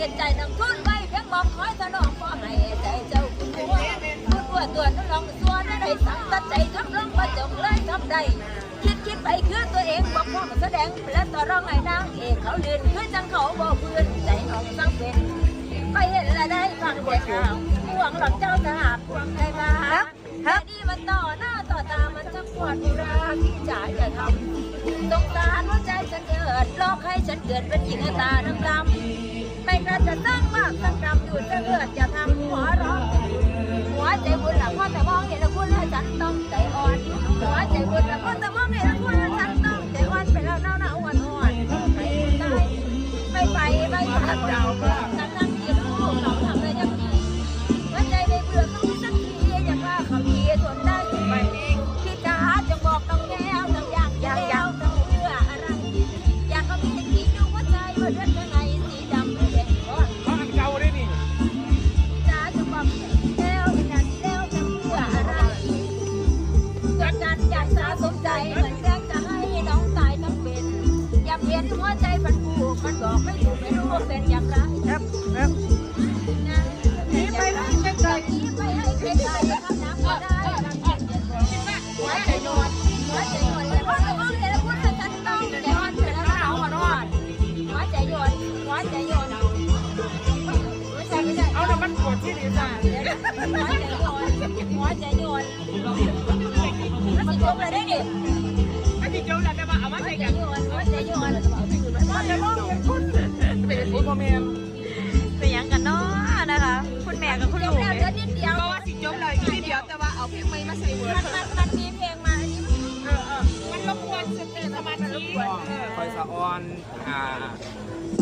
เห็นใจน้ำทุนไว้เพียงมองคอยถนอมมอให้ใจเจ้าคุณหัวพูดตัวตัวนั่นลองตัวนั่นได้สั่งตัดใจทำลงมาจงเลยทำได้คิดคิดไปคือตัวเองบอกพ่อแสดงและต่อรองไอ้นางเอกเขาเล่นคือจังเขาบอกเพื่อนใจน้องสังเป็นไปเห็นและได้ฟังแต่ข่าวห่วงหลังเจ้าจะหากห่วงใครมาหาแต่นี่มันต่อหน้าต่อตามันจะปวดอุราที่จ่ายจะทำสงสาหัวใจฉันเกิดลอกให้ฉันเกิดเป็นหญิงตาดำดำ ไม่กระจะตั้งมากตั้งกดำอยู่จะเลือดจะทำหัวร้องหัวใจบุญละพ่อแต่มองเห็นละคุณแล้วฉันต้อง หัวใจโยนหัวใจโยนเลยเพราะเราเอาเลยแล้วพูดให้ฉันต้องใจอ่อนเสร็จแล้วเอาอ่อนอ่อนหัวใจโยนหัวใจโยนหัวใจไม่ได้เอาแต่มันปวดที่ดีจ้ะหัวใจโยนแล้วสิจบเลยได้ดิ เป็นสีโมเมนเป็นหยังกันเนาะนะคะ คุณแม่กับคุณจลูบกแล้วเนี่ยเดือนนิดเดียวก็ว่าสิจบเลยทีเดียวแต่ว่าเอาเพลงใหม่มาใส่เวอร์มันมันมันมีเพลงมาอันนี้เออเออมันรบกวนสติสมาธิคอยสะออนอ่า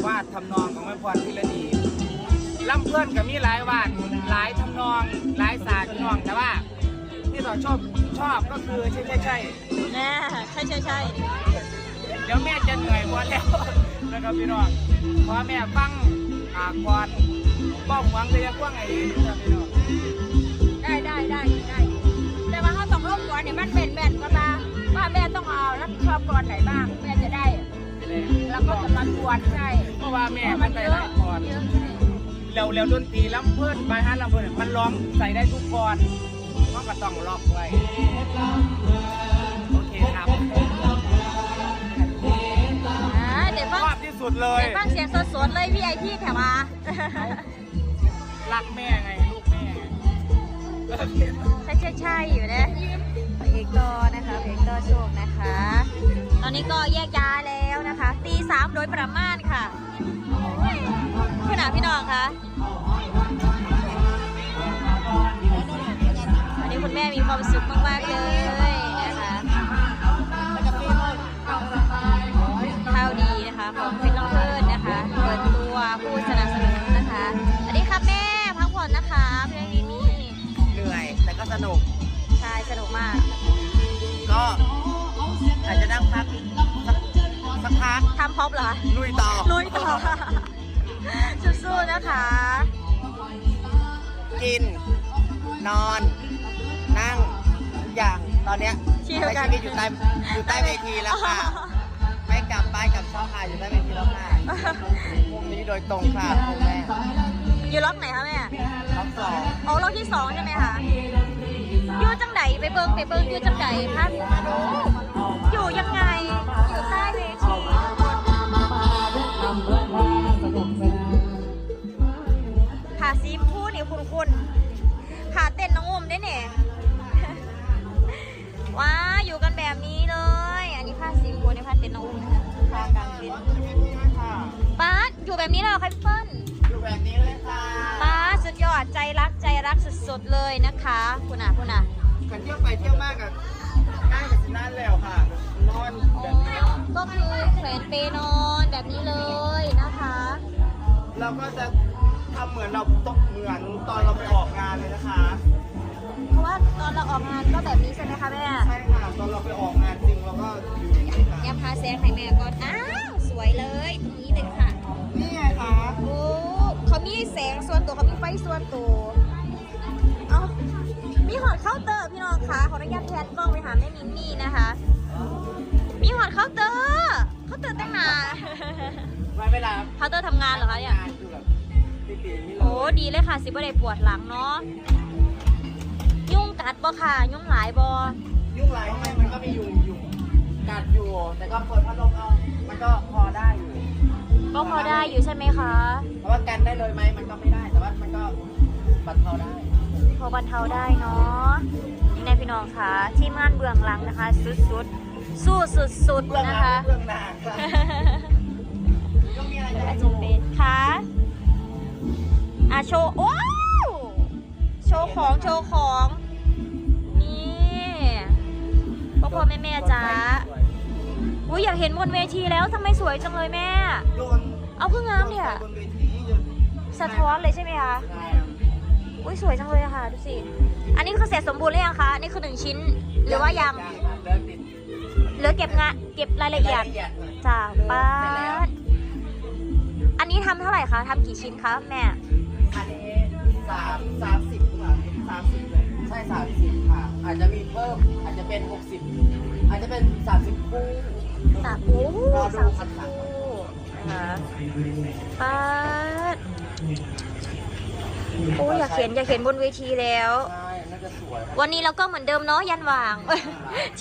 วาดทำนองของแม่พรพิรดีลำเพื่อนก็มีหลายวาดหลายทำนองหลายศาสตร์ทำนองแต่ว่าที่เราชอบชอบก็คือใช่ใช่ใช่แน่ใช่ใช่ใช่ เดี๋ยวแม่จะเหนื่อยหมดแล้วนะครับพี่น้องเพราะแม่ฟังอ่าก่อนบ้องหวังเลยกว้างไอ้นะครับพี่น้องได้ได้ได้ได้ แต่ว่าเขาต้องลงก่อนเนี่ยมันเป็นแม่นก็มาว่าแม่ต้องเอารับผิดชอบก่อนไหนบ้างแม่จะได้ แล้วก็จะมาตรวจใช่เพราะว่าแม่เพราะมัมันนได้เยหอะลายก่อนเยอะใช่แล้วแล้วดนตรีลำเพื่อนบายฮาร์ลำเพื่อนมันร้องใส่ได้ทุกก่อนมันก็ต้องล็อกไว้โอเคครับ สุดเลยเดี๋ยวฟังเสียงสดๆเลยพี่ไอพี่แถวมารักแม่ไงลูกแม่ใช่ใช่ใช่อยู่นะพระเอกก็นะคะพระเอกก็โชคนะคะ ตอนนี้ก็แยกย้ายแล้วนะคะตีสามโดยประมาณค่ะพี่หนาพี่น้องคะวันนี้คุณแม่มีความสุขมากๆเลย นุก ใช่สนุกมาก ก็อาจจะนั่งพักสักสักพักทำพร็อปเหรอคะลุยต่อลุยต่อสู้ๆนะคะ กิน นอน นั่งทุกอย่างตอนเนี้ยชิลใช้กัน ชีวิตอยู่ใต้อยู่ใต้เวทีแล้วค่ะ ไม่กลับบ้านกลับช่องค่ะอยู่ใต้เวทีแล้วค่ะมุมนี้โดยตรงค่ะคุณแม่อยู่ล็อกไหนคะแม่ ท็อปสอง โอ้ล็อกที่สองใช่ไหมคะ อยู่จังไหนไปเบิ้งไปเบิ้งอยู่จังไหนพัดอยู่ยังไงอยู่ใต้เวทีขาซีพูนี่คุณคุณขาเต้นน้องอุ้มได้เนี่ยว้าอยู่กันแบบนี้เลย อันนี้ผ้าสีฟูในผ้าเต้นน้องอุ้มนะคะผ้ากางเต้นป้าดอยู่แบบนี้เลยเหรอคะพี่เปิ้ลอยู่แบบนี้เลยค่ะป้า สุดยอดใจรักใจรักสุดๆเลยนะคะคุณอะคุณอะกันเที่ยวไปเที่ยวมากอะง่ายกับสินั่นแล้วค่ะนอนแบบนี้ ก็คือแขวนเปนอนแบบนี้เลยนะคะ เราก็จะทำเหมือนเราตกเหมือนตอนเราไปออกงานเลยนะคะ เพราะว่าตอนเราออกงานก็แบบนี้ใช่ไหมคะแม่ใช่ค่ะตอนเราไปออกงานจริงเราก็อยู่อย่างนี้ค่ะยำพาแซงให้แม่ก่อนอ้าวสวยเลยตรงนี้เลยค่ะ สงส่วนตัวเขามีไฟส่วนตัว เอามีหอดเคาน์เตอร์พี่น้องคะขออนุญาตแทนกล้องไปหาแม่มินนี่นะคะ มีหอดเคาน์เตอร์เคาน์เตอร์แต่งหน้าไว้เวลาเคาน์เตอร์ทำงานเหรอคะเนี่ย งานคือแบบดีนี่เลโอ้ยดีเลยค่ะสิบ่ได้ปวดหลังเนาะ ยุ่งกัดบ่ค่ะ ยุ่งหลายบ่ยุ่งไรทำไมมันก็มีอยู่อยู่กัดอยู่ แต่ก็เปิดพัดลมเอา มันก็พอได้อยู่ ก็พอได้อยู่ใช่ไหมคะเพราะว่ากันได้เลยไหมมันก็ไม่ได้ แต่ว่ามันก็บรรเทาได้พอบรรเทาได้เนาะนี่นายพี่น้องค่ะที่ม่านเบื้องหลังนะคะ สุดๆสู้สุดเบื้องๆหนะน้าคะ เบื้องหน้าครับก็มีอะไรจะอาให้จดูจะเป็นค่ะอะโชว์ว้าวโชว์ของ โชว์ของ นี่พ่อพ่อแม่แม่จ๋า อุ้ยอยากเห็นบนเวทีแล้วทำไมสวยจังเลยแม่ โดนเอาเพิ่งงามเนี่ยบนเวทีจนสะท้อนเลยใช่ไหมคะใช่อุ้ยสวยจังเลยอะค่ะดูสิอันนี้คือเสร็จสมบูรณ์หรือยังคะอันนี้คือหนึ่งชิ้น หรือว่ายังเริ่มติดเหลือเก็บงานเก็บรายละเอียดจ้าป้าดอันนี้ทำเท่าไหร่คะทำกี่ชิ้นคะแม่ อันนี้สามสามสิบค่ะสามสิบเลยใช่สามสิบค่ะ อาจจะมีเพิ่มอาจจะเป็นหกสิบอาจจะเป็นสามสิบคู่ สามโอ้รอดูสามคัสิดบสรรคู่นะคะป้าดโอ้ยอยากเห็นอยากเห็นบนเวทีแล้ว ใช่น่าจะสวย วันนี้เราก็เหมือนเดิมเนาะยันหว่าง